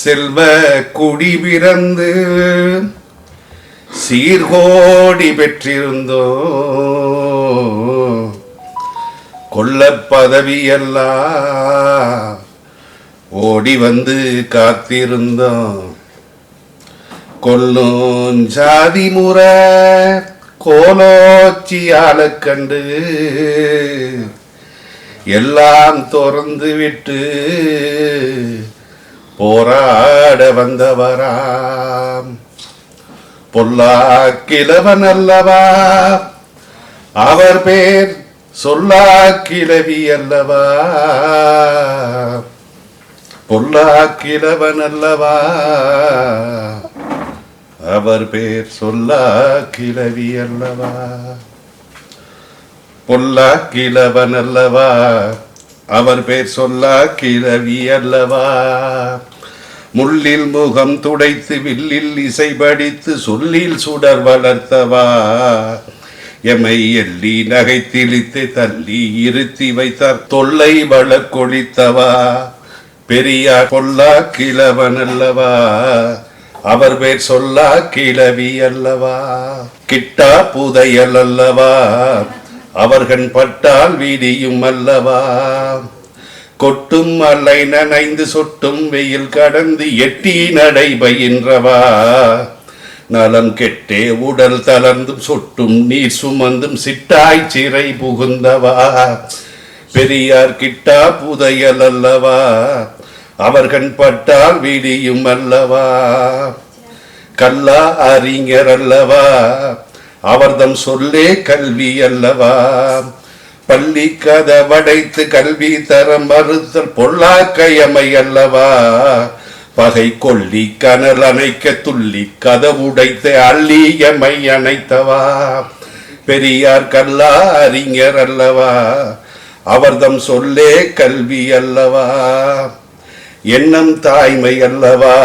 செல்வ குடி பிறந்து சீர்கோடி பெற்றிருந்தோ. கொல்ல பதவியெல்லாம் ஓடி வந்து காத்திருந்தோம். கொல்லும் ஜாதி முறை கோலோச்சியால கண்டு எல்லாம் திறந்து விட்டு போராட வந்தவராம். பொல்லா கிழவன் அல்லவா அவர் பேர் சொல்லா கிழவி அல்லவா பொல்லா கிழவன் அல்லவா அவர் பேர் சொல்லா கிழவி அல்லவா பொல்லா கிழவன் அல்லவா அவர் பேர் சொல்லா கிழவி அல்லவா? முள்ளில் முகம் துடைத்து வில்லில் இசை படித்து சொல்லில் சுடர் வளர்த்தவா? எமை எள்ளி நகைத்திழித்து தள்ளி இருத்தி வைத்தார் தொல்லை வளர்க்கொழித்தவா பெரியார் கொல்லா கிழவன் அல்லவா? அவர் பேர் சொல்லா கிழவி அல்லவா? கிட்டா புதையல் அல்லவா? அவர்கள் பட்டால் வீடியும் அல்லவா? கொட்டும் அலை நனைந்து சொட்டும் வெயில் கடந்து எட்டி நடை பயின்றவா? நலம் கெட்டே உடல் தளர்ந்தும் சொட்டும் நீர் சுமந்தும் சிட்டாய் சிறை புகுந்தவா? பெரியார் கிட்டா புதையல் அல்லவா? அவர்கள் பட்டால் வீடியும் அல்லவா? கல்லா அறிஞர் அல்லவா? அவர்தம் சொல்லே கல்வி அல்லவா? பள்ளி கதவடைத்து கல்வி தர மறுத்தல் பொல்லாக்கையமை அல்லவா? பகை கொல்லி கனல் அணைக்க துள்ளி கதவுடைத்து அள்ளியமை அணைத்தவா? பெரியார் கல்லா அறிஞர் அல்லவா? அவர்தம் சொல்லே கல்வி அல்லவா? எண்ணம் தாய்மை அல்லவா?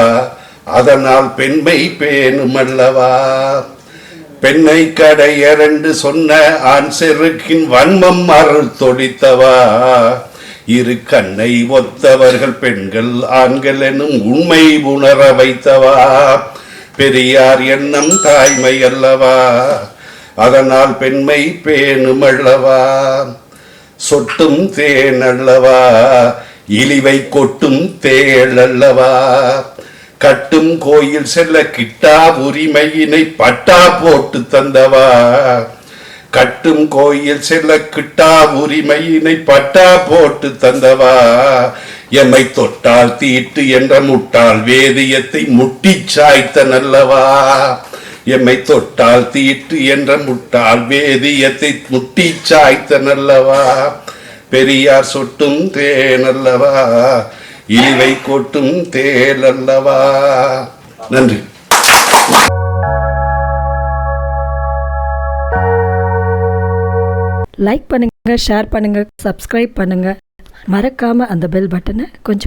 அதனால் பெண்மை பேணும் அல்லவா? பெண்ணை கடையரண்டு சொன்ன ஆண் செருக்கின் வன்மம் அருள் தொடித்தவா? இரு கண்ணை ஒத்தவர்கள் பெண்கள் ஆண்கள் எனும் உண்மை உணர வைத்தவா? பெரியார் எண்ணம் தாய்மை அல்லவா? அதனால் பெண்மை பேணும் அல்லவா? சொட்டும் தேன் அல்லவா? இழிவை கொட்டும் தேள் அல்லவா? கட்டும் கோயில் செல்ல கிட்டா உரிமையினை பட்டா போட்டு தந்தவா? கட்டும் கோயில் செல்ல கிட்டா உரிமையினை பட்டா போட்டு தந்தவா? எம்மை தொட்டால் தீட்டு என்ற முட்டாள் வேதியத்தை முட்டிச் சாய்த்த நல்லவா? எம்மை தொட்டால் தீட்டு என்ற முட்டாள் வேதியத்தை முட்டி சாய்த்த நல்லவா? பெரியார் சொட்டும் தேனல்லவா இழிவை கொட்டும் தேலல்லவா நன்றி. லைக் பண்ணுங்க ஷேர் பண்ணுங்க சப்ஸ்கிரைப் பண்ணுங்க. மறக்காம அந்த பெல் பட்டனை கொஞ்சம்